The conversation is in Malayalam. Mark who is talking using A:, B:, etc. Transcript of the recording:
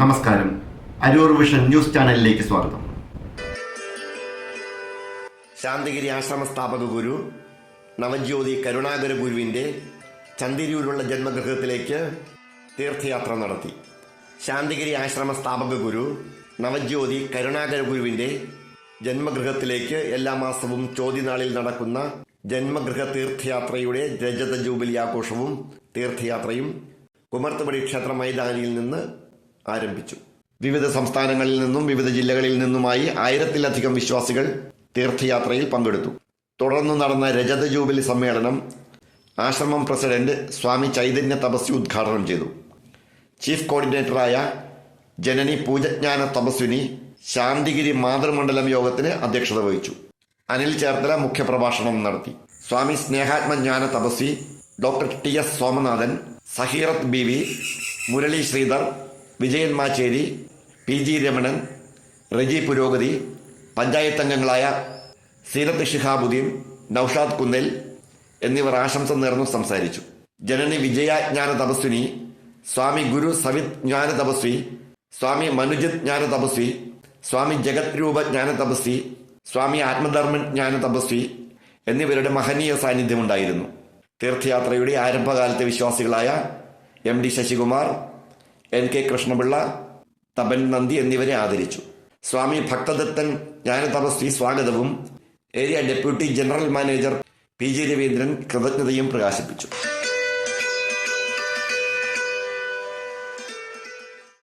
A: നമസ്കാരം. അരൂർ വിഷൻ ന്യൂസ് ചാനലിലേക്ക് സ്വാഗതം.
B: ശാന്തിഗിരി ആശ്രമ സ്ഥാപക ഗുരു നവജ്യോതി കരുണാകര ഗുരുവിന്റെ ചന്ദിരിയൂരുള്ള ജന്മഗൃഹത്തിലേക്ക് തീർത്ഥയാത്ര നടത്തി. ശാന്തിഗിരി ആശ്രമ സ്ഥാപക ഗുരു നവജ്യോതി കരുണാകര ഗുരുവിന്റെ ജന്മഗൃഹത്തിലേക്ക് എല്ലാ മാസവും ചോദ്യനാളിൽ നടക്കുന്ന ജന്മഗൃഹ തീർത്ഥയാത്രയുടെ രജത ജൂബിലി ആഘോഷവും തീർത്ഥയാത്രയും കുമർത്തുപടി ക്ഷേത്ര മൈതാനിയിൽ നിന്ന് ആരംഭിച്ചു. വിവിധ സംസ്ഥാനങ്ങളിൽ നിന്നും വിവിധ ജില്ലകളിൽ നിന്നുമായി ആയിരത്തിലധികം വിശ്വാസികൾ തീർത്ഥയാത്രയിൽ പങ്കെടുത്തു. തുടർന്ന് നടന്ന രജത ജൂബിലി സമ്മേളനം ആശ്രമം പ്രസിഡന്റ് സ്വാമി ചൈതന്യ തപസ്വി ഉദ്ഘാടനം ചെയ്തു. ചീഫ് കോർഡിനേറ്ററായ ജനനി പൂജജ്ഞാന തപസ്വിനി ശാന്തിഗിരി മാതൃമണ്ഡലം യോഗത്തിന് അധ്യക്ഷത വഹിച്ചു. അനിൽ ചേർത്തല മുഖ്യപ്രഭാഷണം നടത്തി. Swami Snehatmajnana Tapasvi doctor T S Somanathan Saheerath B V Murali Sreedhar Vijayan Macheri P G Ramanan Reji പുരോഗതി പഞ്ചായത്ത് അംഗങ്ങളായ സീരത്ത് ഷിഹാബുദ്ദീൻ നൌഷാദ് കുന്നേൽ എന്നിവർ ആശംസ നേർന്നു സംസാരിച്ചു. ജനനി വിജയജ്ഞാന തപസ്വിനി സ്വാമി ഗുരു സവിത് ജ്ഞാന തപസ്വി സ്വാമി മനുജിത് ജ്ഞാന തപസ്വി സ്വാമി ജഗത് രൂപ ജ്ഞാന തപസ്വി സ്വാമി ആത്മധർമ്മൻ ജ്ഞാന തപസ്വി എന്നിവരുടെ മഹനീയ സാന്നിധ്യമുണ്ടായിരുന്നു തീർത്ഥയാത്രയുടെ ആരംഭകാലത്തെ വിശ്വാസികളായ M D Sasikumar N K Krishnapillai Tapan Nandi എന്നിവരെ ആദരിച്ചു. സ്വാമി ഭക്തദത്തൻ ജ്ഞാനതപസ്വി സ്വാഗതവും area deputy general manager P G Raveendran കൃതജ്ഞതയും പ്രകാശിപ്പിച്ചു.